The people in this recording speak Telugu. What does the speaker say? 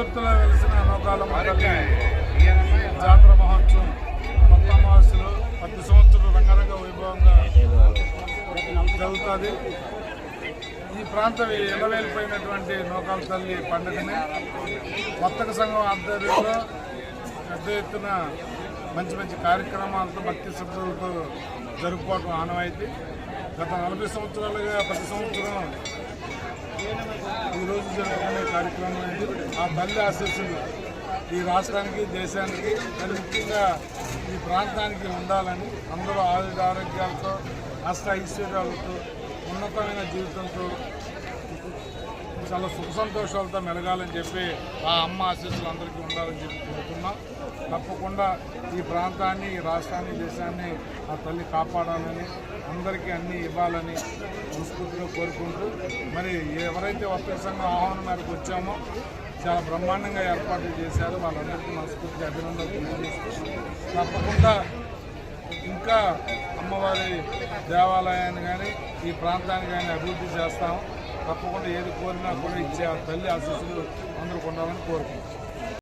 వెల్దుర్తిలో వెలిసిన నౌకాలమ్మ జాతర మహోత్సవం కొత్త అమావాస్యలు ప్రతి సంవత్సరం రంగరంగ వైభవంగా జరుగుతుంది. ఈ ప్రాంతం ఎలవేలిపోయినటువంటి నౌకాల తల్లి పండుగని వర్తక సంఘం ఆధ్వర్యంలో పెద్ద ఎత్తున మంచి మంచి కార్యక్రమాలతో భక్తి శ్రద్ధలతో జరుపుకోవటం ఆనవాయితీ. గత నలభై సంవత్సరాలుగా ప్రతి సంవత్సరం ఈరోజు జరుగుతున్న కార్యక్రమం అనేది ఆ తల్లి ఆశీస్సులు ఈ రాష్ట్రానికి దేశానికి మరి ముఖ్యంగా ఈ ప్రాంతానికి ఉండాలని అందరూ ఆరోగ్య ఆరోగ్యాలతో అష్ట ఐశ్వర్యాలతో ఉన్నతమైన జీవితంతో చాలా సుఖ సంతోషాలతో మెలగాలని చెప్పి ఆ అమ్మ ఆశీస్సులు అందరికీ ఉండాలని చెప్పి కోరుతున్నాం. తప్పకుండా ఈ ప్రాంతాన్ని ఈ రాష్ట్రాన్ని దేశాన్ని ఆ తల్లి కాపాడాలని అందరికీ అన్నీ ఇవ్వాలని మనస్ఫూర్తిగా కోరుకుంటూ మరి ఎవరైతే వర్తక సంఘం ఆహ్వానం మేరకు వచ్చామో చాలా బ్రహ్మాండంగా ఏర్పాట్లు చేశారు. వాళ్ళందరికీ మనస్ఫూర్తిగా అభినందనలు తెలియజేస్తూ తప్పకుండా ఇంకా అమ్మవారి దేవాలయాన్ని కానీ ఈ ప్రాంతాన్ని కానీ అభివృద్ధి చేస్తాము తప్పకుండా ఏది కోరినా కూడా ఇచ్చే ఆ తల్లి ఆశీస్సులు అందరూ ఉండాలని కోరుకుంటున్నాం.